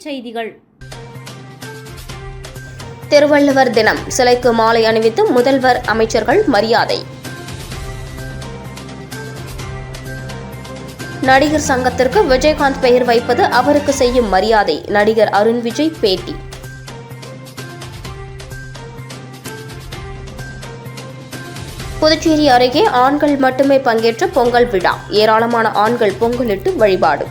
செய்திகள். திருவள்ளுவர் தினம். சிலைக்கு மாலை அணிவித்து முதல்வர் அமைச்சர்கள் மரியாதை. நடிகர் சங்கத்திற்கு விஜயகாந்த் பெயர் வைப்பது அவருக்கு செய்யும் மரியாதை. நடிகர் அருண் விஜய் பேட்டி. புதுச்சேரி அருகே ஆண்கள் மட்டுமே பங்கேற்ற பொங்கல் விழா. ஏராளமான ஆண்கள் பொங்கலிட்டு வழிபாடு.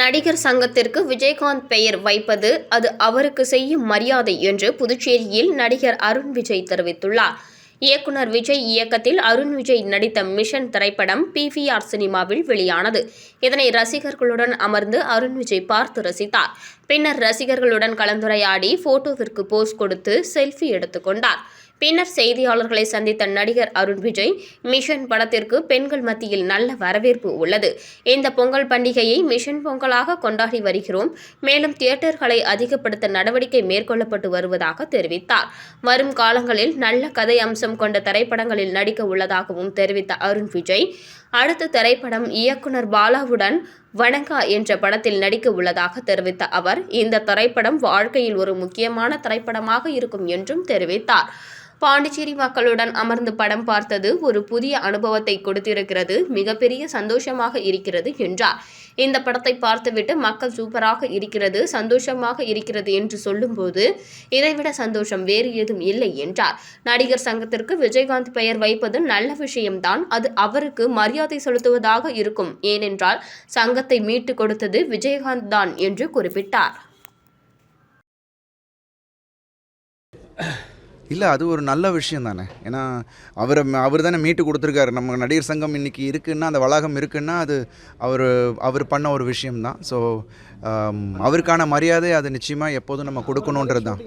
நடிகர் சங்கத்திற்கு விஜயகாந்த் பெயர் வைப்பது அது அவருக்கு செய்யும் மரியாதை என்று புதுச்சேரியில் நடிகர் அருண் விஜய் தெரிவித்துள்ளார். இயக்குனர் விஜய் இயக்கத்தில் அருண் விஜய் நடித்த மிஷன் திரைப்படம் பிவிஆர் சினிமாவில் வெளியானது. இதனை ரசிகர்களுடன் அமர்ந்து அருண் விஜய் பார்த்து ரசித்தார். பின்னர் ரசிகர்களுடன் கலந்துரையாடி போட்டோவிற்கு போஸ் கொடுத்து செல்ஃபி எடுத்துக்கொண்டார் பின்னர் செய்தியாளர்களை சந்தித்த நடிகர் அருண் விஜய் மிஷன் படத்திற்கு பெண்கள் மத்தியில் நல்ல வரவேற்பு உள்ளது. இந்த பொங்கல் பண்டிகையை மிஷன் பொங்கலாக கொண்டாடி வருகிறோம். மேலும் தியேட்டர்களை அதிகப்படுத்த நடவடிக்கை மேற்கொள்ளப்பட்டு வருவதாக தெரிவித்தார். வரும் காலங்களில் நல்ல கதை அம்சம் கொண்ட திரைப்படங்களில் நடிக்க உள்ளதாகவும் தெரிவித்த அருண் விஜய் அடுத்த திரைப்படம் இயக்குனர் பாலாவுடன் வணங்கா என்ற படத்தில் நடிக்க உள்ளதாக தெரிவித்த அவர் இந்த திரைப்படம் வாழ்க்கையில் ஒரு முக்கியமான திரைப்படமாக இருக்கும் என்றும் தெரிவித்தார். பாண்டிச்சேரி மக்களுடன் அமர்ந்து படம் பார்த்தது ஒரு புதிய அனுபவத்தை கொடுத்திருக்கிறது. மிகப்பெரிய சந்தோஷமாக இருக்கிறது என்றார். இந்த படத்தை பார்த்துவிட்டு மக்கள் சூப்பராக இருக்கிறது சந்தோஷமாக இருக்கிறது என்று சொல்லும்போது இதைவிட சந்தோஷம் வேறு ஏதும் இல்லை என்றார். நடிகர் சங்கத்திற்கு விஜயகாந்த் பெயர் வைப்பது நல்ல விஷயம்தான். அது அவருக்கு மரியாதை செலுத்துவதாக இருக்கும். ஏனென்றால் சங்கத்தை மீட்டு கொடுத்தது விஜயகாந்த் தான் என்று குறிப்பிட்டார். இல்லை அது ஒரு நல்ல விஷயம் தானே. ஏன்னா அவரை அவர் தானே மீட்டு கொடுத்துருக்காரு. நம்ம நடிகர் சங்கம் இன்றைக்கி இருக்குன்னா அந்த வளாகம் இருக்குன்னா அது அவர் அவர் பண்ண ஒரு விஷயம்தான். ஸோ அவருக்கான மரியாதை அது நிச்சயமாக எப்போதும் நம்ம கொடுக்கணுன்றது தான்.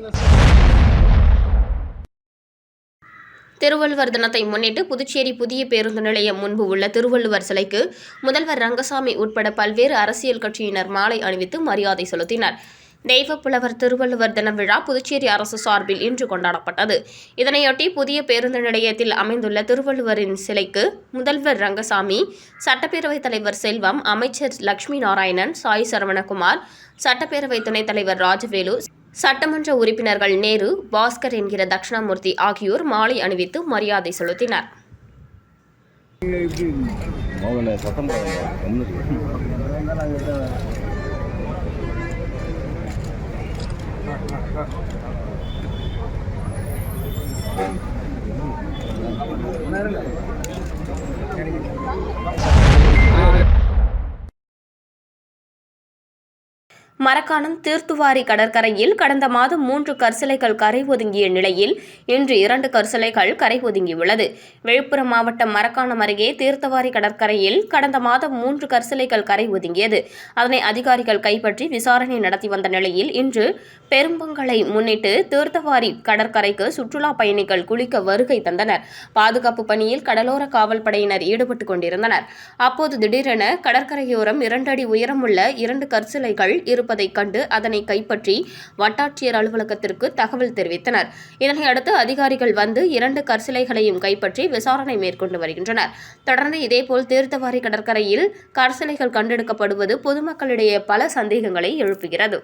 திருவள்ளுவர் தினத்தை முன்னிட்டு புதுச்சேரி புதிய பேருந்து நிலையம் முன்பு உள்ள திருவள்ளுவர் சிலைக்கு முதல்வர் ரங்கசாமி உட்பட பல்வேறு அரசியல் கட்சியினர் மாலை அணிவித்து மரியாதை செலுத்தினர். தெய்வப்புலவர் திருவள்ளுவர் தின விழா புதுச்சேரி அரசு சார்பில் இன்று கொண்டாடப்பட்டது. இதனையொட்டி புதிய பேருந்து நிலையத்தில் அமைந்துள்ள திருவள்ளுவரின் சிலைக்கு முதல்வர் ரங்கசாமி சட்டப்பேரவைத் தலைவர் செல்வம் அமைச்சர் லட்சுமி நாராயணன் சாய் சரவணகுமார் சட்டப்பேரவை துணைத் தலைவர் ராஜவேலு சட்டமன்ற உறுப்பினர்கள் நேரு பாஸ்கர் என்கிற தட்சிணாமூர்த்தி ஆகியோர் மாலை அணிவித்து மரியாதை செலுத்தினர். சட்டம் ഉണരല്ലേ மரக்காணம் தீர்த்துவாரி கடற்கரையில் கடந்த மாதம் மூன்று கற்சிலைகள் கரை ஒதுங்கிய நிலையில் இன்று இரண்டு கற்சிலைகள் கரை ஒதுங்கியுள்ளது. விழுப்புரம் மாவட்டம் மரக்காணம் அருகே தீர்த்தவாரி கடற்கரையில் கடந்த மாதம் மூன்று கற்சிலைகள் கரை ஒதுங்கியது. அதனை அதிகாரிகள் கைப்பற்றி விசாரணை நடத்தி வந்த நிலையில் இன்று பெரும்பொங்கலை முன்னிட்டு தீர்த்தவாரி கடற்கரைக்கு சுற்றுலா பயணிகள் குளிக்க வருகை தந்தனர். பாதுகாப்பு பணியில் கடலோர காவல் படையினர் ஈடுபட்டுக் கொண்டிருந்தனர். அப்போது திடீரென கடற்கரையோரம் இரண்டு அடி உயரமுள்ள இரண்டு கற்சிலைகள் இருப்பதைக் கண்டு அதனை கைப்பற்றி வட்டாட்சியர் அலுவலகத்திற்கு தகவல் தெரிவித்தனர். இதனை அடுத்து அதிகாரிகள் வந்து இரண்டு கற்சிலைகளையும் கைப்பற்றி விசாரணை மேற்கொண்டு வருகின்றனர். தொடர்ந்து இதேபோல் தீர்த்தவாரி கடற்கரையில் கற்சிலைகள் கண்டெடுக்கப்படுவது பொதுமக்களிடையே பல சந்தேகங்களை எழுப்புகிறது.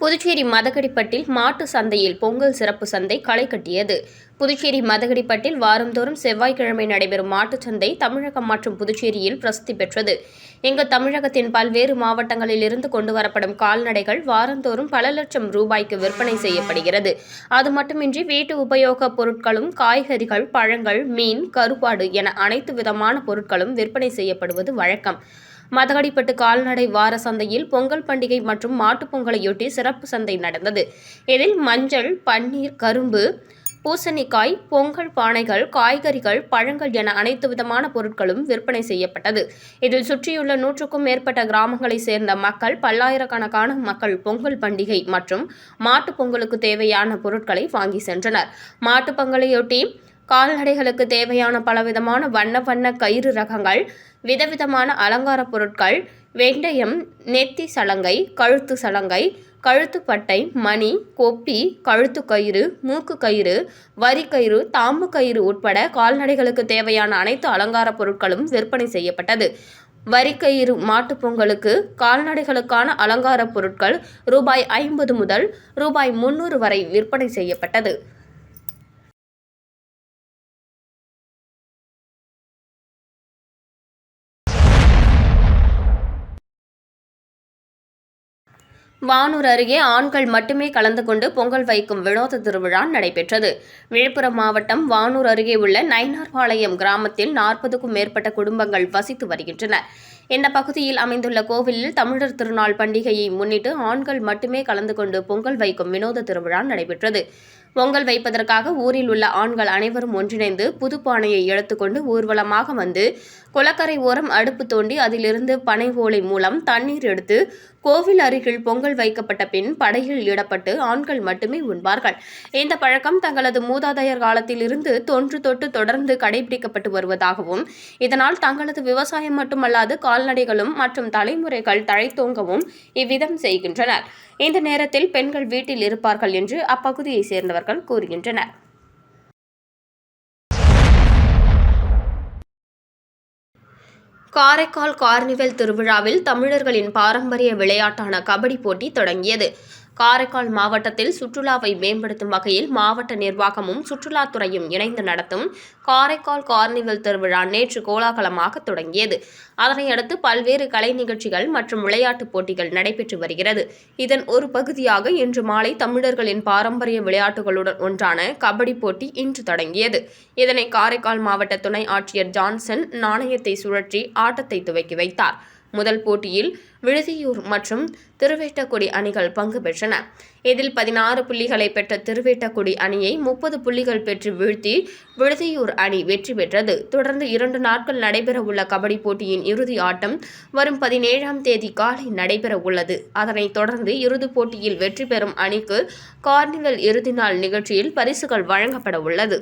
புதுச்சேரி மதகடிப்பட்டில் மாட்டு சந்தையில் பொங்கல் சிறப்பு சந்தை களை கட்டியது. புதுச்சேரி மதகடிப்பட்டில் வாரந்தோறும் செவ்வாய்க்கிழமை நடைபெறும் மாட்டுச் சந்தை தமிழகம் மற்றும் புதுச்சேரியில் பிரசித்தி பெற்றது. இங்கு தமிழகத்தின் பல்வேறு மாவட்டங்களில் இருந்து கொண்டு வரப்படும் கால்நடைகள் வாரந்தோறும் பல லட்சம் ரூபாய்க்கு விற்பனை செய்யப்படுகிறது. அது மட்டுமின்றி வீட்டு உபயோகப் பொருட்களும் காய்கறிகள் பழங்கள் மீன் கருப்பாடு என அனைத்து விதமான பொருட்களும் விற்பனை செய்யப்படுவது வழக்கம். மதகடிப்பட்டு கால்நடை வார சந்தையில் பொங்கல் பண்டிகை மற்றும் மாட்டுப் பொங்கலையொட்டி சிறப்பு சந்தை நடந்தது. இதில் மஞ்சள் பன்னீர் கரும்பு பூசணிக்காய் பொங்கல் பானைகள் காய்கறிகள் பழங்கள் என அனைத்து விதமான பொருட்களும் விற்பனை செய்யப்பட்டது. இதில் சுற்றியுள்ள நூற்றுக்கும் மேற்பட்ட கிராமங்களைச் சேர்ந்த மக்கள் பல்லாயிரக்கணக்கான மக்கள் பொங்கல் பண்டிகை மற்றும் மாட்டுப் பொங்கலுக்கு தேவையான பொருட்களை வாங்கி சென்றனர். மாட்டுப் பொங்கலையொட்டி கால்நடைகளுக்கு தேவையான பலவிதமான வண்ண வண்ண கயிறு ரகங்கள் விதவிதமான அலங்கார பொருட்கள் வெந்தயம் நெத்தி சலங்கை கழுத்து சலங்கை கழுத்துப்பட்டை மணி கொப்பி கழுத்து கயிறு மூக்கு கயிறு வரிக்கயிறு தாம்பு கயிறு உட்பட கால்நடைகளுக்கு தேவையான அனைத்து அலங்கார பொருட்களும் விற்பனை செய்யப்பட்டது. வரிக்கயிறு மாட்டுப் பொங்கலுக்கு கால்நடைகளுக்கான அலங்கார பொருட்கள் ரூபாய் ஐம்பது முதல் ரூபாய் முன்னூறு வரை விற்பனை செய்யப்பட்டது. வானூர் அருகே ஆண்கள் மட்டுமே கலந்து கொண்டு பொங்கல் வைக்கும் வினோத திருவிழா நடைபெற்றது. விழுப்புரம் மாவட்டம் வானூர் அருகே உள்ள நைனார்பாளையம் கிராமத்தில் நாற்பதுக்கும் மேற்பட்ட குடும்பங்கள் வசித்து வருகின்றன. இந்த பகுதியில் அமைந்துள்ள கோவிலில் தமிழர் திருநாள் பண்டிகையை முன்னிட்டு ஆண்கள் மட்டுமே கலந்து கொண்டு பொங்கல் வைக்கும் வினோத திருவிழா நடைபெற்றது. பொங்கல் வைப்பதற்காக ஊரில் உள்ள ஆண்கள் அனைவரும் ஒன்றிணைந்து புதுப்பானையை எடுத்துக்கொண்டு ஊர்வலமாக வந்து குளக்கரை ஓரம் அடுப்பு தோண்டி அதிலிருந்து பனை ஓலை மூலம் தண்ணீர் எடுத்து கோவில் அருகில் பொங்கல் வைக்கப்பட்ட பின் படையில் இடப்பட்டு ஆண்கள் மட்டுமே உண்பார்கள். இந்த பழக்கம் தங்களது மூதாதையர் காலத்தில் இருந்து தொன்று தொட்டு தொடர்ந்து கடைபிடிக்கப்பட்டு வருவதாகவும் இதனால் தங்களது விவசாயம் மட்டுமல்லாது கால்நடைகளும் மற்றும் தலைமுறைகள் தழைத்தோங்கவும் இவ்விதம் செய்கின்றனர். இந்த நேரத்தில் பெண்கள் வீட்டில் இருப்பார்கள் என்று அப்பகுதியை சேர்ந்தவர்கள் கூறுகின்றனர். காரைக்கால் கார்னிவல் திருவிழாவில் தமிழர்களின் பாரம்பரிய விளையாட்டான கபடி போட்டி தொடங்கியது. காரைக்கால் மாவட்டத்தில் சுற்றுலாவை மேம்படுத்தும் வகையில் மாவட்ட நிர்வாகமும் சுற்றுலாத்துறையும் இணைந்து நடத்தும் காரைக்கால் கார்னிவல் திருவிழா நேற்று கோலாகலமாக தொடங்கியது. அதனையடுத்து பல்வேறு கலை நிகழ்ச்சிகள் மற்றும் விளையாட்டுப் போட்டிகள் நடைபெற்று வருகிறது. இதன் ஒரு பகுதியாக இன்று மாலை தமிழர்களின் பாரம்பரிய விளையாட்டுகளுடன் ஒன்றான கபடி போட்டி இன்று தொடங்கியது. இதனை காரைக்கால் மாவட்ட துணை ஆட்சியர் ஜான்சன் நாணயத்தை சுழற்றி ஆட்டத்தை துவக்கி வைத்தார். முதல் போட்டியில் விழுதியூர் மற்றும் திருவேட்டக்குடி அணிகள் பங்கு பெற்றன. இதில் பதினாறு புள்ளிகளை பெற்ற திருவேட்டக்குடி அணியை முப்பது புள்ளிகள் பெற்று வீழ்த்தி விழுதியூர் அணி வெற்றி பெற்றது. தொடர்ந்து இரண்டு நாட்கள் நடைபெறவுள்ள கபடி போட்டியின் இறுதி ஆட்டம் வரும் பதினேழாம் தேதி காலை நடைபெற உள்ளது அதனைத் தொடர்ந்து இறுதிப் போட்டியில் வெற்றி பெறும் அணிக்கு கார்னிவல் இறுதி நாள் நிகழ்ச்சியில் பரிசுகள் வழங்கப்பட உள்ளது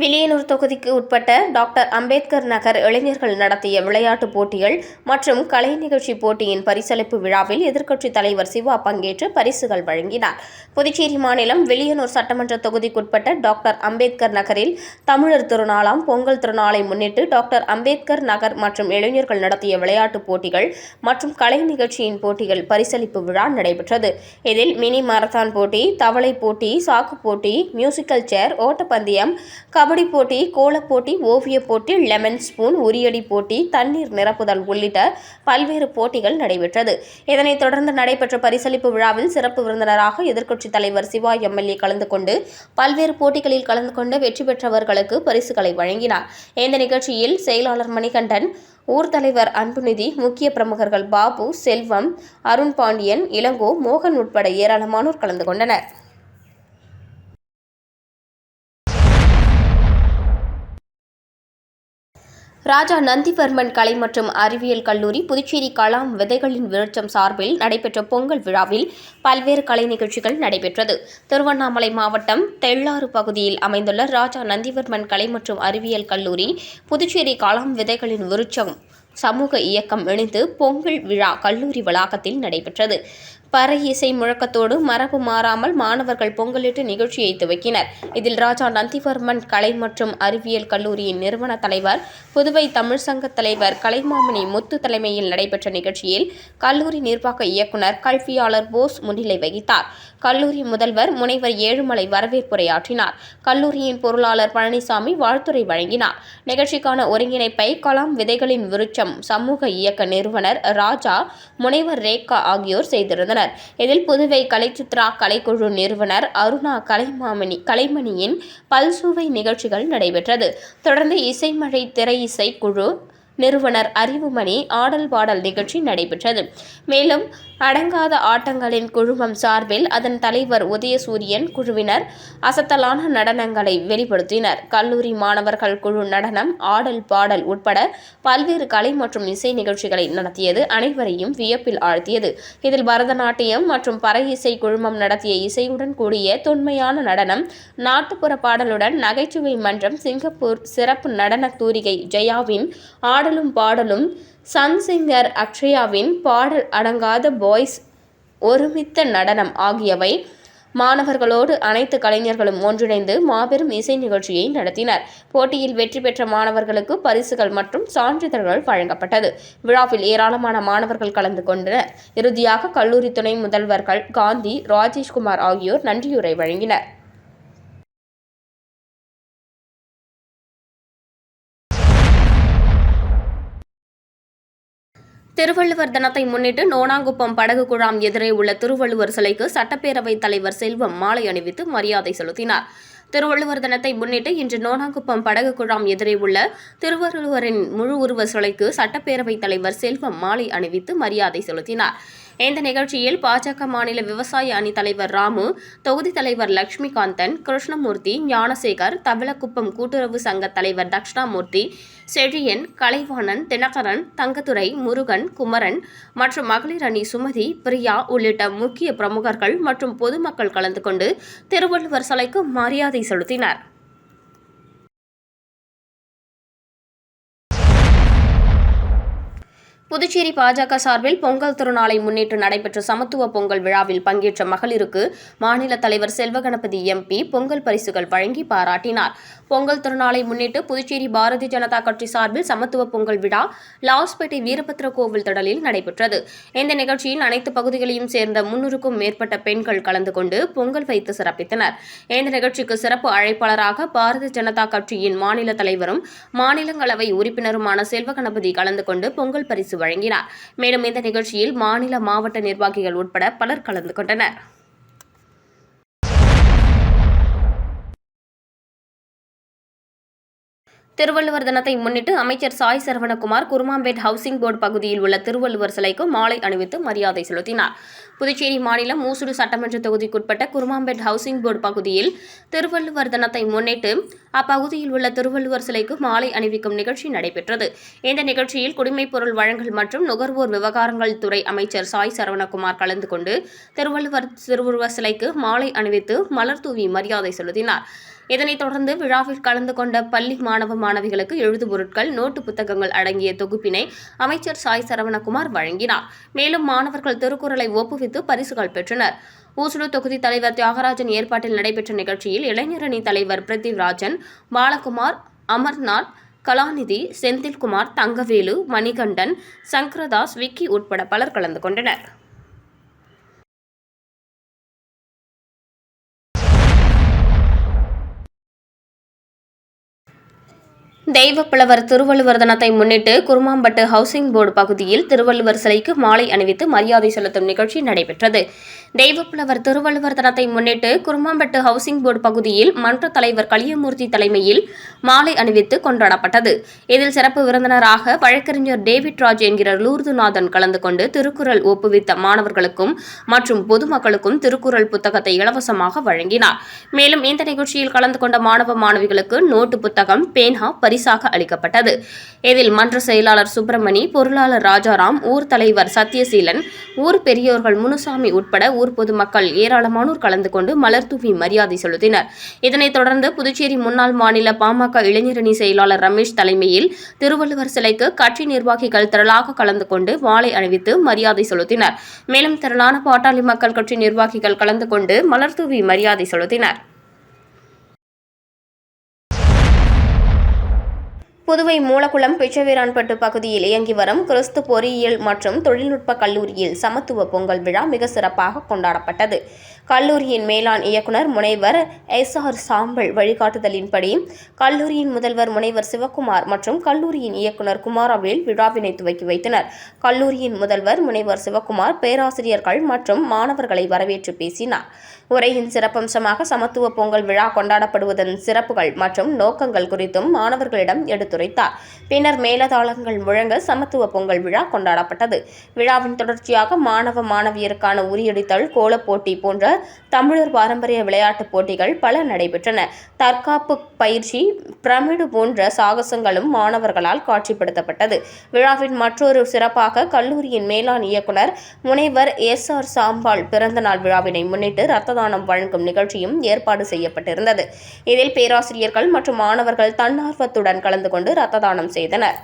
வில்லியனூர் தொகுதிக்கு உட்பட்ட டாக்டர் அம்பேத்கர் நகர் இளைஞர்கள் நடத்திய விளையாட்டுப் போட்டிகள் மற்றும் கலை நிகழ்ச்சி போட்டியின் பரிசளிப்பு விழாவில் எதிர்க்கட்சித் தலைவர் சிவா பங்கேற்று பரிசுகள் வழங்கினார். புதுச்சேரி மாநிலம் வில்லியனூர் சட்டமன்ற தொகுதிக்குட்பட்ட டாக்டர் அம்பேத்கர் நகரில் தமிழர் திருநாளாம் பொங்கல் திருநாளை முன்னிட்டு டாக்டர் அம்பேத்கர் நகர் மற்றும் இளைஞர்கள் நடத்திய விளையாட்டுப் போட்டிகள் மற்றும் கலை நிகழ்ச்சியின் போட்டிகள் பரிசளிப்பு விழா நடைபெற்றது. இதில் மினி மாரத்தான் போட்டி தவளை போட்டி சாக்கு போட்டி மியூசிக்கல் சேர் ஓட்டப்பந்தயம் கபடி போட்டி கோலப் போட்டி ஓவியப் போட்டி லெமன் ஸ்பூன் உரியடி போட்டி தண்ணீர் நிரப்புதல் உள்ளிட்ட பல்வேறு போட்டிகள் நடைபெற்றது. இதனைத் தொடர்ந்து நடைபெற்ற பரிசளிப்பு விழாவில் சிறப்பு விருந்தினராக எதிர்க்கட்சித் தலைவர் சிவா எம்எல்ஏ கலந்து கொண்டு பல்வேறு போட்டிகளில் கலந்து கொண்டு வெற்றி பெற்றவர்களுக்கு பரிசுகளை வழங்கினார். இந்த நிகழ்ச்சியில் செயலாளர் மணிகண்டன் ஊர் தலைவர் அன்புநிதி முக்கிய பிரமுகர்கள் பாபு செல்வம் அருண் பாண்டியன் இளங்கோ மோகன் உட்பட ஏராளமானோர் கலந்து கொண்டனர். ராஜா நந்திவர்மன் கலை மற்றும் அறிவியல் கல்லூரி புதுச்சேரி கலாம் விதைகளின் விருட்சம் சார்பில் நடைபெற்ற பொங்கல் விழாவில் பல்வேறு கலை நிகழ்ச்சிகள் நடைபெற்றது. திருவண்ணாமலை மாவட்டம் தெள்ளாறு பகுதியில் அமைந்துள்ள ராஜா நந்திவர்மன் கலை மற்றும் அறிவியல் கல்லூரி புதுச்சேரி கலாம் விதைகளின் விருட்சம் சமூக இயக்கம் இணைந்து பொங்கல் விழா கல்லூரி வளாகத்தில் நடைபெற்றது. பறை இசை முழக்கத்தோடு மரபு மாறாமல் மாணவர்கள் பொங்கலிட்டு நிகழ்ச்சியை துவக்கினர். இதில் ராஜா நந்திவர்மன் கலை மற்றும் அறிவியல் கல்லூரியின் நிறுவன தலைவர் புதுவை தமிழ் சங்க தலைவர் கலைமாமணி முத்து தலைமையில் நடைபெற்ற நிகழ்ச்சியில் கல்லூரி நிர்வாக இயக்குனர் கல்வியாளர் போஸ் முன்னிலை வகித்தார். கல்லூரி முதல்வர் முனைவர் ஏழுமலை வரவேற்புரையாற்றினார். கல்லூரியின் பொருளாளர் பழனிசாமி வாழ்த்துரை வழங்கினார். நிகழ்ச்சிக்கான ஒருங்கிணைப்பை கலாம் விதைகளின் விருட்சம் சமூக இயக்க நிறுவனர் ராஜா முனைவர் ரேகா ஆகியோர் செய்திருந்தனர். இதில் புதுவை கலைச்சித்ரா கலைக்குழு நிறுவனர் அருணா கலைமாமணி கலைமணியின் பல்சுவை நிகழ்ச்சிகள் நடைபெற்றது. தொடர்ந்து இசைமழை திரை இசை குழு நிறுவனர் அறிவுமணி ஆடல் பாடல் நிகழ்ச்சி நடைபெற்றது. மேலும் அடங்காத ஆட்டங்களின் குழுமம் சார்பில் அதன் தலைவர் உதயசூரியன் குழுவினர் அசத்தலான நடனங்களை வெளிப்படுத்தினர். கல்லூரி மாணவர்கள் குழு நடனம் ஆடல் பாடல் உட்பட பல்வேறு கலை மற்றும் இசை நிகழ்ச்சிகளை நடத்தியது அனைவரையும் வியப்பில் ஆழ்த்தியது. இதில் பரதநாட்டியம் மற்றும் பறை இசை குழுமம் நடத்திய இசையுடன் கூடிய தொன்மையான நடனம் நாட்டுப்புற பாடலுடன் நகைச்சுவை மன்றம் சிங்கப்பூர் சிறப்பு நடன தூரிகை ஜெயாவின் ஆடலும் பாடலும் சன் சிங்கர் அக்ஷயாவின் பாடல் அடங்காத பாய்ஸ் ஒருமித்த நடனம் ஆகியவை மாணவர்களோடு அனைத்து கலைஞர்களும் ஒன்றிணைந்து மாபெரும் இசை நிகழ்ச்சியை நடத்தினர். போட்டியில் வெற்றி பெற்ற மாணவர்களுக்கு பரிசுகள் மற்றும் சான்றிதழ்கள் வழங்கப்பட்டது. விழாவில் ஏராளமான மாணவர்கள் கலந்து கொண்டனர். இறுதியாக கல்லூரி துணை முதல்வர்கள் காந்தி ராஜேஷ்குமார் ஆகியோர் நன்றியுரை வழங்கினர். திருவள்ளுவர் தினத்தை முன்னிட்டு நோனாங்குப்பம் படகு குழாம் எதிரே உள்ள திருவள்ளுவர் சிலைக்கு சட்டப்பேரவைத் தலைவர் செல்வம் மாலை அணிவித்து மரியாதை செலுத்தினார். திருவள்ளுவர் தினத்தை முன்னிட்டு இன்று நோனாங்குப்பம் படகு குழாம் எதிரே உள்ள திருவள்ளுவரின் முழு உருவ சிலைக்கு சட்டப்பேரவைத் தலைவர் செல்வம் மாலை அணிவித்து மரியாதை செலுத்தினார். இந்த நிகழ்ச்சியில் பாஜக மாநில விவசாய அணி தலைவர் ராமு தொகுதி தலைவர் லட்சுமிகாந்தன் கிருஷ்ணமூர்த்தி ஞானசேகர் தவளக்குப்பம் கூட்டுறவு சங்க தலைவர் தட்சிணாமூர்த்தி செழியன் கலைவாணன் தினகரன் தங்கத்துறை முருகன் குமரன் மற்றும் மகளிர் அணி சுமதி பிரியா உள்ளிட்ட முக்கிய பிரமுகர்கள் மற்றும் பொதுமக்கள் கலந்து கொண்டு திருவள்ளுவர் சிலைக்கு மரியாதை செலுத்தினர். புதுச்சேரி பாஜக சார்பில் பொங்கல் திருநாளை முன்னிட்டு நடைபெற்ற சமத்துவ பொங்கல் விழாவில் பங்கேற்ற மகளிருக்கு மாநில தலைவர் செல்வகணபதி எம்பி பொங்கல் பரிசுகள் வழங்கி பாராட்டினார். பொங்கல் திருநாளை முன்னிட்டு புதுச்சேரி பாரதிய ஜனதா கட்சி சார்பில் சமத்துவ பொங்கல் விழா லாஸ்பேட்டை வீரபத்ர கோவில் திடலில் நடைபெற்றது. இந்த நிகழ்ச்சியில் அனைத்து பகுதிகளையும் சேர்ந்த முன்னூறுக்கும் மேற்பட்ட பெண்கள் கலந்து கொண்டு பொங்கல் வைத்து சிறப்பித்தனர். இந்த நிகழ்ச்சிக்கு சிறப்பு அழைப்பாளராக பாரதிய ஜனதா கட்சியின் மாநில தலைவரும் மாநிலங்களவை உறுப்பினருமான செல்வகணபதி கலந்து கொண்டு பொங்கல் பரிசு வழங்கினார். மேலும் இந்த நிகழ்ச்சியில் மாநில மாவட்ட நிர்வாகிகள் உட்பட பலர் கலந்து கொண்டனர். திருவள்ளுவர் தினத்தை முன்னிட்டு அமைச்சர் சாய் சரவணகுமார் குருமாம்பேட் ஹவுசிங் போர்டு பகுதியில் உள்ள திருவள்ளுவர் சிலைக்கு மாலை அணிவித்து மரியாதை செலுத்தினார். புதுச்சேரி மாநிலம் மூசுடு சட்டமன்ற தொகுதிக்குட்பட்ட குருமாம்பேட் ஹவுசிங் போர்டு பகுதியில் திருவள்ளுவர் தினத்தை முன்னிட்டு அப்பகுதியில் உள்ள திருவள்ளுவர் சிலைக்கு மாலை அணிவிக்கும் நிகழ்ச்சி நடைபெற்றது. இந்த நிகழ்ச்சியில் குடிமைப் பொருள் வழங்கல் மற்றும் நுகர்வோர் விவகாரங்கள் துறை அமைச்சர் சாய் சரவணகுமார் கலந்து கொண்டு திருவள்ளுவர் திருவுருவ சிலைக்கு மாலை அணிவித்து மலர் தூவி மரியாதை செலுத்தினார். இதனைத் தொடர்ந்து விழாவில் கலந்து கொண்ட பள்ளி மாணவ மாணவிகளுக்கு எழுது பொருட்கள் நோட்டு புத்தகங்கள் அடங்கிய தொகுப்பினை அமைச்சர் சாய் சரவணகுமார் வழங்கினார். மேலும் மாணவர்கள் திருக்குறளை ஒப்புவித்து பரிசுகள் பெற்றனர். ஊசுடு தொகுதி தலைவர் தியாகராஜன் ஏற்பாட்டில் நடைபெற்ற நிகழ்ச்சியில் இளைஞரணி தலைவர் பிருத்திவ்ராஜன் பாலகுமார் அமர்நாத் கலாநிதி செந்தில்குமார் தங்கவேலு மணிகண்டன் சங்கரதாஸ் விக்கி உட்பட பலர் கலந்து கொண்டனர். தெய்வப்புலவர் திருவள்ளுவர் தினத்தை முன்னிட்டு குருமாம்பட்டு ஹவுசிங் போர்டு பகுதியில் திருவள்ளுவர் சிலைக்கு மாலை அணிவித்து மரியாதை செலுத்தும் நிகழ்ச்சி நடைபெற்றது. தெய்வப்புலவர் திருவள்ளுவர் தினத்தை முன்னிட்டு குருமாம்பட்டு ஹவுசிங் போர்டு பகுதியில் மன்ற தலைவர் கலியமூர்த்தி தலைமையில் மாலை அணிவித்து கொண்டாடப்பட்டது. இதில் சிறப்பு விருந்தினராக வழக்கறிஞர் டேவிட் ராஜ் என்கிற லூர்துநாதன் கலந்து கொண்டு திருக்குறள் ஒப்புவித்த மாணவர்களுக்கும் மற்றும் பொதுமக்களுக்கும் திருக்குறள் புத்தகத்தை இலவசமாக வழங்கினார். மேலும் இந்த நிகழ்ச்சியில் கலந்து கொண்ட மாணவ மாணவிகளுக்கு நோட்டு புத்தகம் பேனா பரிசாக அளிக்கப்பட்டது. இதில் மன்ற செயலாளர் சுப்பிரமணி பொருளாளர் ராஜாராம் ஊர் தலைவர் சத்யசீலன் ஊர் பெரியோர்கள் முனுசாமி உட்பட ஊர் பொதுமக்கள் ஏராளமானோர் கலந்து கொண்டு மலர் தூவி மரியாதை செலுத்தினர். இதனைத் தொடர்ந்து புதுச்சேரி முன்னாள் மாநில பாமக இளைஞரணி செயலாளர் ரமேஷ் தலைமையில் திருவள்ளுவர் சிலைக்கு கட்சி நிர்வாகிகள் திரளாக கலந்து கொண்டு மாலை அணிவித்து மரியாதை செலுத்தினர். மேலும் திரளான பாட்டாளி மக்கள் கட்சி நிர்வாகிகள் கலந்து கொண்டு மலர் தூவி மரியாதை செலுத்தினர். புதுவை மூலக்குளம் பிச்சவீரான்பட்டு பகுதியில் இயங்கி வரும் கிறிஸ்து பொறியியல் மற்றும் தொழில்நுட்ப கல்லூரியில் சமத்துவ பொங்கல் விழா மிக சிறப்பாக கொண்டாடப்பட்டது. கல்லூரியின் மேலாண் இயக்குனர் முனைவர் எஸ் ஆர் சாம்பல் வழிகாட்டுதலின்படி கல்லூரியின் முதல்வர் முனைவர் சிவக்குமார் மற்றும் கல்லூரியின் இயக்குனர் குமாரவேல் விழாவினை துவக்கி வைத்தனர். கல்லூரியின் முதல்வர் முனைவர் சிவக்குமார் பேராசிரியர்கள் மற்றும் மாணவர்களை வரவேற்று பேசினார். உரையின் சிறப்பம்சமாக சமத்துவ பொங்கல் விழா கொண்டாடப்படுவதன் சிறப்புகள் மற்றும் நோக்கங்கள் குறித்தும் மாணவர்களிடம் எடுத்துரைத்தார். பின்னர் மேலதாளங்கள் முழங்க சமத்துவ பொங்கல் விழா கொண்டாடப்பட்டது. விழாவின் தொடர்ச்சியாக மாணவ மாணவியருக்கான உரியடித்தல் கோலப் போட்டி போன்ற தமிழர் பாரம்பரிய விளையாட்டுப் போட்டிகள் பல நடைபெற்றன. தற்காப்பு பயிற்சி பிரமிடு போன்ற சாகசங்களும் மாணவர்களால் காட்சிப்படுத்தப்பட்டது. விழாவின் மற்றொரு சிறப்பாக கல்லூரியின் மேலாண் இயக்குனர் முனைவர் எஸ் ஆர் சாம்பாள் பிறந்தநாள் விழாவினை முன்னிட்டு ரத்த தானம் வழங்கும் நிகழ்ச்சியும் ஏற்பாடு செய்யப்பட்டிருந்தது. இதில் பேராசிரியர்கள் மற்றும் மாணவர்கள் தன்னார்வத்துடன் கலந்து கொண்டு ரத்த தானம் செய்தனர்.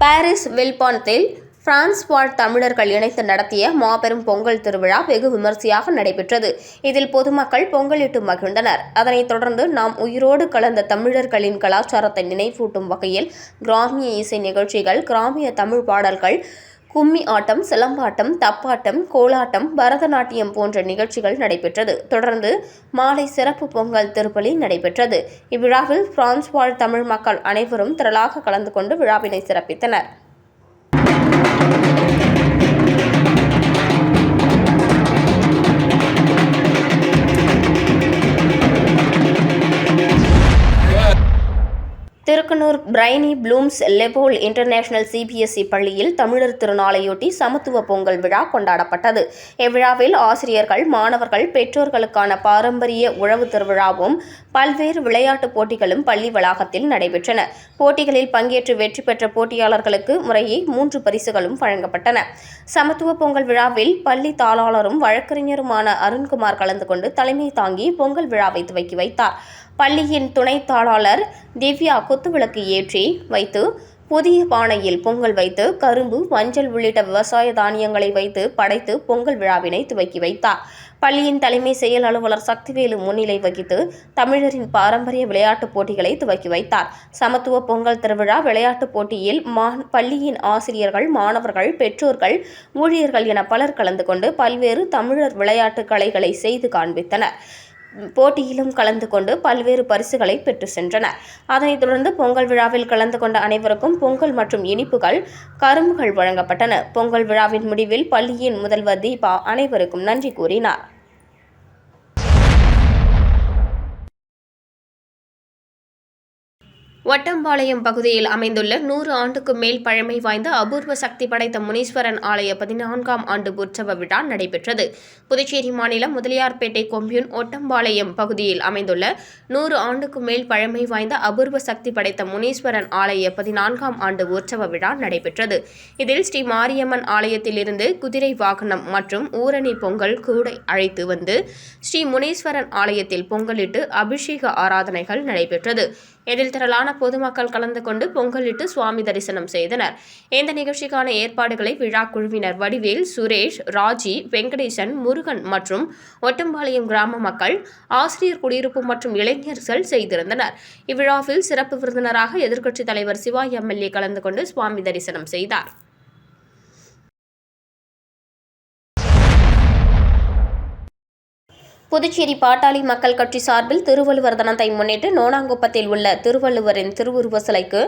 பாரிஸ் வில்பான்த்தில் பிரான்ஸ் வாழ் தமிழர்கள் இணைத்து நடத்திய மாபெரும் பொங்கல் திருவிழா வெகு விமர்சையாக நடைபெற்றது. இதில் பொதுமக்கள் பொங்கலிட்டு மகிழ்ந்தனர். அதனைத் தொடர்ந்து நாம் உயிரோடு கலந்த தமிழர்களின் கலாச்சாரத்தை நினைவூட்டும் வகையில் கிராமிய இசை நிகழ்ச்சிகள் கிராமிய தமிழ் பாடல்கள் கும்மி ஆட்டம் சிலம்பாட்டம் தப்பாட்டம் கோலாட்டம் பரதநாட்டியம் போன்ற நிகழ்ச்சிகள் நடைபெற்றது. தொடர்ந்து மாலை சிறப்பு பொங்கல் திருப்பலி நடைபெற்றது. இவ்விழாவில் பிரான்ஸ் வாழ் தமிழ் மக்கள் அனைவரும் திரளாக கலந்து கொண்டு விழாவினை சிறப்பித்தனர். Thirukanur brainy blooms Lepole international CBSE பள்ளியில் தமிழர் திருநாளையொட்டி சமத்துவ பொங்கல் விழா கொண்டாடப்பட்டது. இவ்விழாவில் ஆசிரியர்கள் மாணவர்கள் பெற்றோர்களுக்கான பாரம்பரிய உழவு திருவிழாவும் பல்வேறு விளையாட்டுப் போட்டிகளும் பள்ளி வளாகத்தில் நடைபெற்றன. போட்டிகளில் பங்கேற்று வெற்றி பெற்ற போட்டியாளர்களுக்கு முறையே மூன்று பரிசுகளும் வழங்கப்பட்டன. சமத்துவ பொங்கல் விழாவில் பள்ளி தாளாளரும் வழக்கறிஞருமான அருண்குமார் கலந்து கொண்டு தலைமை தாங்கி பொங்கல் விழாவை துவக்கி வைத்தார். பள்ளியின் துணைத் தாளாளர் திவ்யா குத்துவிளக்கு ஏற்றி வைத்து புதிய பானையில் பொங்கல் வைத்து கரும்பு மஞ்சள் உள்ளிட்ட விவசாய தானியங்களை வைத்து படைத்து பொங்கல் விழாவினை துவக்கி வைத்தார். பள்ளியின் தலைமை செயல் அலுவலர் சக்திவேலு முன்னிலை வகித்து தமிழரின் பாரம்பரிய விளையாட்டுப் போட்டிகளை துவக்கி வைத்தார். சமத்துவ பொங்கல் திருவிழா விளையாட்டுப் போட்டியில் மா பள்ளியின் ஆசிரியர்கள் மாணவர்கள் பெற்றோர்கள் ஊழியர்கள் என பலர் கலந்து கொண்டு பல்வேறு தமிழர் விளையாட்டு கலைகளை செய்து காண்பித்தனர். போட்டியிலும் கலந்து கொண்டு பல்வேறு பரிசுகளை பெற்று சென்றனர். அதனைத் தொடர்ந்து பொங்கல் விழாவில் கலந்து கொண்ட அனைவருக்கும் பொங்கல் மற்றும் இனிப்புகள் கரும்புகள் வழங்கப்பட்டன. பொங்கல் விழாவின் முடிவில் பள்ளியின் முதல்வர் தீபா அனைவருக்கும் நன்றி கூறினார். வட்டம்பாளையம் பகுதியில் அமைந்துள்ள நூறு ஆண்டுக்கும் மேல் பழமை வாய்ந்த அபூர்வ சக்தி படைத்த முனீஸ்வரன் ஆலய பதினான்காம் ஆண்டு உற்சவ விழா நடைபெற்றது. புதுச்சேரி மாநிலம் முதலியார்பேட்டை கொம்பியூன் ஒட்டம்பாளையம் பகுதியில் அமைந்துள்ள நூறு ஆண்டுக்கும் மேல் பழமை வாய்ந்த அபூர்வ சக்தி படைத்த முனீஸ்வரன் ஆலய பதினான்காம் ஆண்டு உற்சவ விழா நடைபெற்றது. இதில் ஸ்ரீ மாரியம்மன் ஆலயத்திலிருந்து குதிரை வாகனம் மற்றும் ஊரணி பொங்கல் கூடை அழைத்து வந்து ஸ்ரீ முனீஸ்வரன் ஆலயத்தில் பொங்கலிட்டு அபிஷேக ஆராதனைகள் நடைபெற்றது. இதில் திரளான பொதுமக்கள் கலந்து கொண்டு பொங்கலிட்டு சுவாமி தரிசனம் செய்தனர். இந்த நிகழ்ச்சிக்கான ஏற்பாடுகளை விழா குழுவினர் வடிவேல் சுரேஷ் ராஜி வெங்கடேசன் முருகன் மற்றும் ஒட்டம்பாளையம் கிராம மக்கள் ஆசிரியர் குடியிருப்பு மற்றும் இளைஞர்கள் செய்திருந்தனர். இவ்விழாவில் சிறப்பு விருந்தினராக எதிர்க்கட்சித் தலைவர் சிவா எம்எல்ஏ கலந்து கொண்டு சுவாமி தரிசனம் செய்தார். புதுச்சேரி பாட்டாளி மக்கள் கட்சி சார்பில் திருவள்ளுவர் தினத்தை முன்னிட்டு நோனாங்குப்பத்தில் உள்ள திருவள்ளுவரின் திருவுருவ சிலைக்கு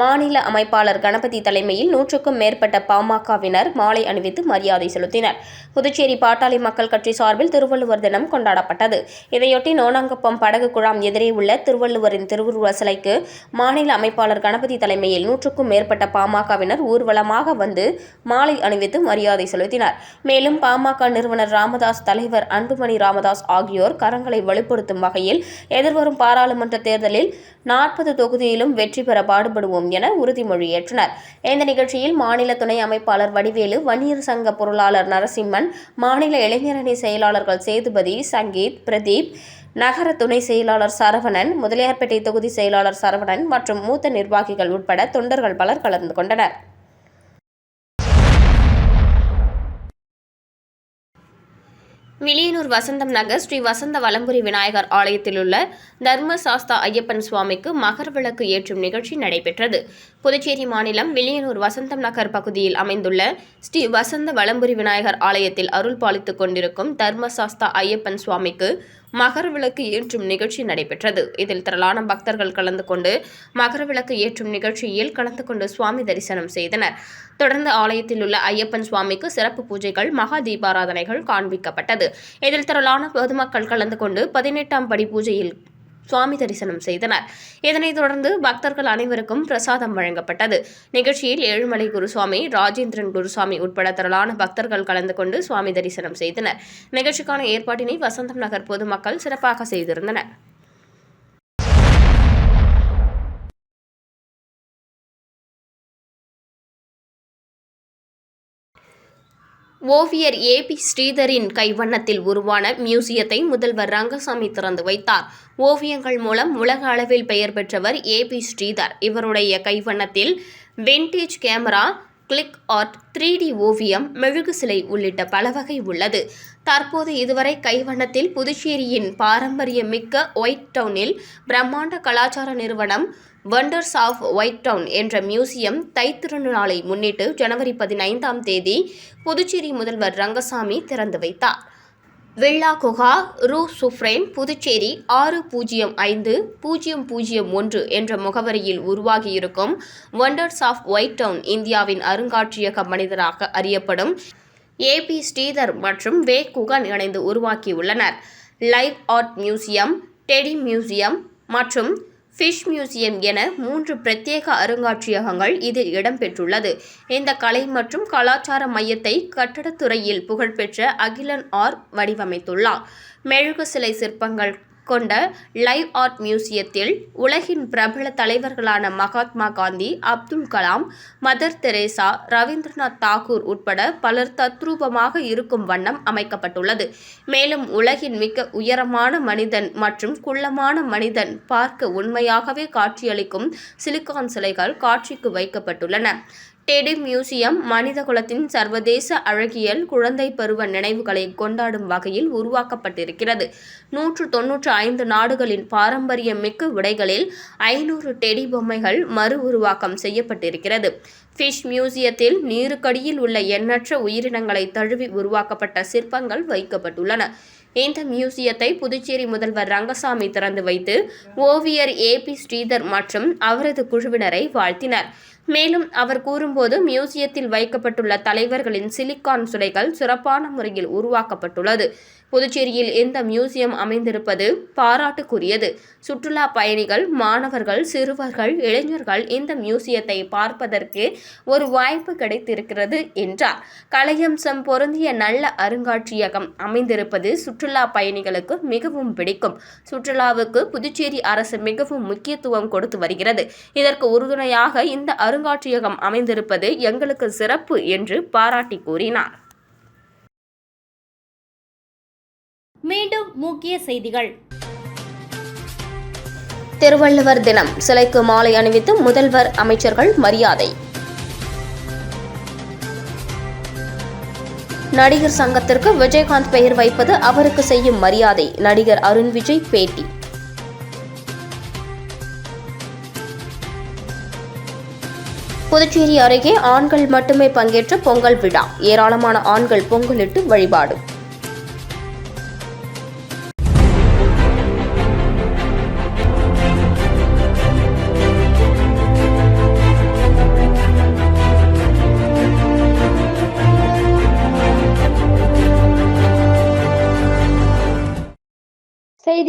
மாநில அமைப்பாளர் கணபதி தலைமையில் நூற்றுக்கும் மேற்பட்ட பாமகவினர் மாலை அணிவித்து மரியாதை செலுத்தினர். புதுச்சேரி பாட்டாளி மக்கள் கட்சி சார்பில் திருவள்ளுவர் தினம் கொண்டாடப்பட்டது. இதையொட்டி நோனாங்குப்பம் படகு குழாம் எதிரே உள்ள திருவள்ளுவரின் திருவுருவ சிலைக்கு மாநில அமைப்பாளர் கணபதி தலைமையில் நூற்றுக்கும் மேற்பட்ட பாமகவினர் ஊர்வலமாக வந்து மாலை அணிவித்து மரியாதை செலுத்தினர். மேலும் பாமக நிறுவனர் ராமதாஸ் தலைவர் அன்புமணி ராமதாஸ் ஆகியோர் கரங்களை வலுப்படுத்தும் வகையில் எதிர்வரும் பாராளுமன்ற தேர்தலில் நாற்பது தொகுதியிலும் வெற்றி பெற பாடுபடுவோம் என உறுதிமொழி ஏற்றனர் இந்த நிகழ்ச்சியில் மாநில துணை அமைப்பாளர் வடிவேலு வன்னியர் சங்க பொருளாளர் நரசிம்மன் மாநில இளைஞரணி செயலாளர்கள் சேதுபதி சங்கீத் பிரதீப் நகர துணை செயலாளர் சரவணன் முதலியார்பேட்டை தொகுதி செயலாளர் சரவணன் மற்றும் மூத்த நிர்வாகிகள் உட்பட தொண்டர்கள் பலர் கலந்து கொண்டனர். வில்லியனூர் வசந்தம் நகர் ஸ்ரீ வசந்த வலம்புரி விநாயகர் ஆலயத்தில் உள்ள தர்மசாஸ்தா ஐயப்பன் சுவாமிக்கு மகர் விளக்கு ஏற்றும் நிகழ்ச்சி நடைபெற்றது. புதுச்சேரி மாநிலம் விளியனூர் வசந்தம் நகர் பகுதியில் அமைந்துள்ள ஸ்ரீ வசந்த வலம்புரி விநாயகர் ஆலயத்தில் அருள் பாலித்துக் கொண்டிருக்கும் தர்மசாஸ்தா ஐயப்பன் சுவாமிக்கு மகர விளக்கு ஏற்றும் நிகழ்ச்சி நடைபெற்றது. இதில் திரளான பக்தர்கள் கலந்து கொண்டு மகர விளக்கு ஏற்றும் நிகழ்ச்சியில் கலந்து கொண்டு சுவாமி தரிசனம் செய்தனர். தொடர்ந்து ஆலயத்தில் உள்ள ஐயப்பன் சுவாமிக்கு சிறப்பு பூஜைகள் மகா தீபாராதனைகள் காண்பிக்கப்பட்டது. இதில் திரளான பொதுமக்கள் கலந்து கொண்டு பதினெட்டாம் படி பூஜையில் சுவாமி தரிசனம் செய்தனர். இதனைத் தொடர்ந்து பக்தர்கள் அனைவருக்கும் பிரசாதம் வழங்கப்பட்டது. நிகழ்ச்சியில் ஏழுமலை குருசுவாமி ராஜேந்திரன் குருசுவாமி உட்பட திரளான பக்தர்கள் கலந்து கொண்டு சுவாமி தரிசனம் செய்தனர். நிகழ்ச்சிக்கான ஏற்பாட்டினை வசந்தம் நகர் பொதுமக்கள் சிறப்பாக செய்திருந்தனர். ஓவியர் ஏ பி ஸ்ரீதரின் கைவண்ணத்தில் உருவான மியூசியத்தை முதல்வர் ரங்கசாமி திறந்து வைத்தார். ஓவியங்கள் மூலம் உலக அளவில் பெயர் பெற்றவர் ஏ பி ஸ்ரீதர். இவருடைய கைவண்ணத்தில் vintage camera click art three D ஓவியம் மெழுகு சிலை உள்ளிட்ட பல வகை உள்ளது. தற்போது இதுவரை கைவண்ணத்தில் புதுச்சேரியின் பாரம்பரியமிக்க ஒயிட் டவுனில் பிரம்மாண்ட கலாச்சார நிறுவனம் வண்டர்ஸ் ஆஃப் ஒயிட் டவுன் என்ற மியூசியம் தைத்திருநாளை முன்னிட்டு ஜனவரி பதினைந்தாம் தேதி புதுச்சேரி முதல்வர் ரங்கசாமி திறந்து வைத்தார். வில்லா குஹா ரூ சுஃப்ரேன் புதுச்சேரி ஆறு பூஜ்ஜியம் ஐந்து பூஜ்ஜியம் பூஜ்ஜியம் ஒன்று என்ற முகவரியில் உருவாகியிருக்கும் வண்டர்ஸ் ஆஃப் ஒயிட் டவுன் இந்தியாவின் அருங்காட்சியக மனிதராக அறியப்படும் ஏபி ஸ்ரீதர் மற்றும் வே குகன் இணைந்து உருவாக்கியுள்ளனர். Live art museum teddy museum மற்றும் ஃபிஷ் மியூசியம் என மூன்று பிரத்யேக அருங்காட்சியகங்கள் இதில் இடம்பெற்றுள்ளது. இந்த கலை மற்றும் கலாச்சார மையத்தை கட்டடத்துறையில் புகழ்பெற்ற அகிலன் ஆர் வடிவமைத்துள்ளார். மெழுகு சிலை சிற்பங்கள் கொண்ட லைவ் ஆர்ட் மியூசியத்தில் உலகின் பிரபல தலைவர்களான மகாத்மா காந்தி அப்துல் கலாம் மதர் தெரேசா ரவீந்திரநாத் தாகூர் உட்பட பலர் தத்ரூபமாக இருக்கும் வண்ணம் அமைக்கப்பட்டுள்ளது. மேலும் உலகின் மிக உயரமான மனிதன் மற்றும் குள்ளமான மனிதன் பார்க்க உண்மையாகவே காட்சியளிக்கும் சிலிக்கான் சிலைகள் காட்சிக்கு வைக்கப்பட்டுள்ளன. டெடி மியூசியம் மனிதகுலத்தின் சர்வதேச அழகியல் குழந்தை பருவ நினைவுகளை கொண்டாடும் வகையில் உருவாக்கப்பட்டிருக்கிறது. நூற்று தொன்னூற்று ஐந்து நாடுகளின் பாரம்பரிய மிக்க விடைகளில் ஐநூறு டெடி பொம்மைகள் மறு உருவாக்கம் செய்யப்பட்டிருக்கிறது. ஃபிஷ் மியூசியத்தில் நீருக்கடியில் உள்ள எண்ணற்ற உயிரினங்களை தழுவி உருவாக்கப்பட்ட சிற்பங்கள் வைக்கப்பட்டுள்ளன. இந்த மியூசியத்தை புதுச்சேரி முதல்வர் ரங்கசாமி திறந்து வைத்து ஓவியர் ஏ பி ஸ்ரீதர் மற்றும் அவரது குழுவினரை வாழ்த்தினர். மேலும் அவர் கூறும்போது மியூசியத்தில் வைக்கப்பட்டுள்ள தலைவர்களின் சிலிக்கான் சுலைகள் சிறப்பான முறையில் உருவாக்கப்பட்டுள்ளது. புதுச்சேரியில் இந்த மியூசியம் அமைந்திருப்பது பாராட்டுக்குரியது. சுற்றுலா பயணிகள் மாணவர்கள் சிறுவர்கள் இளைஞர்கள் இந்த மியூசியத்தை பார்ப்பதற்கு ஒரு வாய்ப்பு கிடைத்திருக்கிறது என்றார். கலையம்சம் பொருந்திய நல்ல அருங்காட்சியகம் அமைந்திருப்பது சுற்றுலா பயணிகளுக்கு மிகவும் பிடிக்கும். சுற்றுலாவுக்கு புதுச்சேரி அரசு மிகவும் முக்கியத்துவம் கொடுத்து வருகிறது. இதற்கு உறுதுணையாக இந்த அருங்காட்சியகம் அமைந்திருப்பது எங்களுக்கு சிறப்பு என்று பாராட்டி கூறினார். மீண்டும் முக்கிய செய்திகள். திருவள்ளுவர் தினம். சிலைக்கு மாலை அணிவித்து முதல்வர் அமைச்சர்கள் மரியாதை. நடிகர் சங்கத்திற்கு விஜயகாந்த் பெயர் வைப்பது அவருக்கு செய்யும் மரியாதை. நடிகர் அருண் விஜய் பேட்டி. புதுச்சேரி அருகே ஆண்கள் மட்டுமே பங்கேற்ற பொங்கல் விழா. ஏராளமான ஆண்கள் பொங்கலிட்டு வழிபாடு.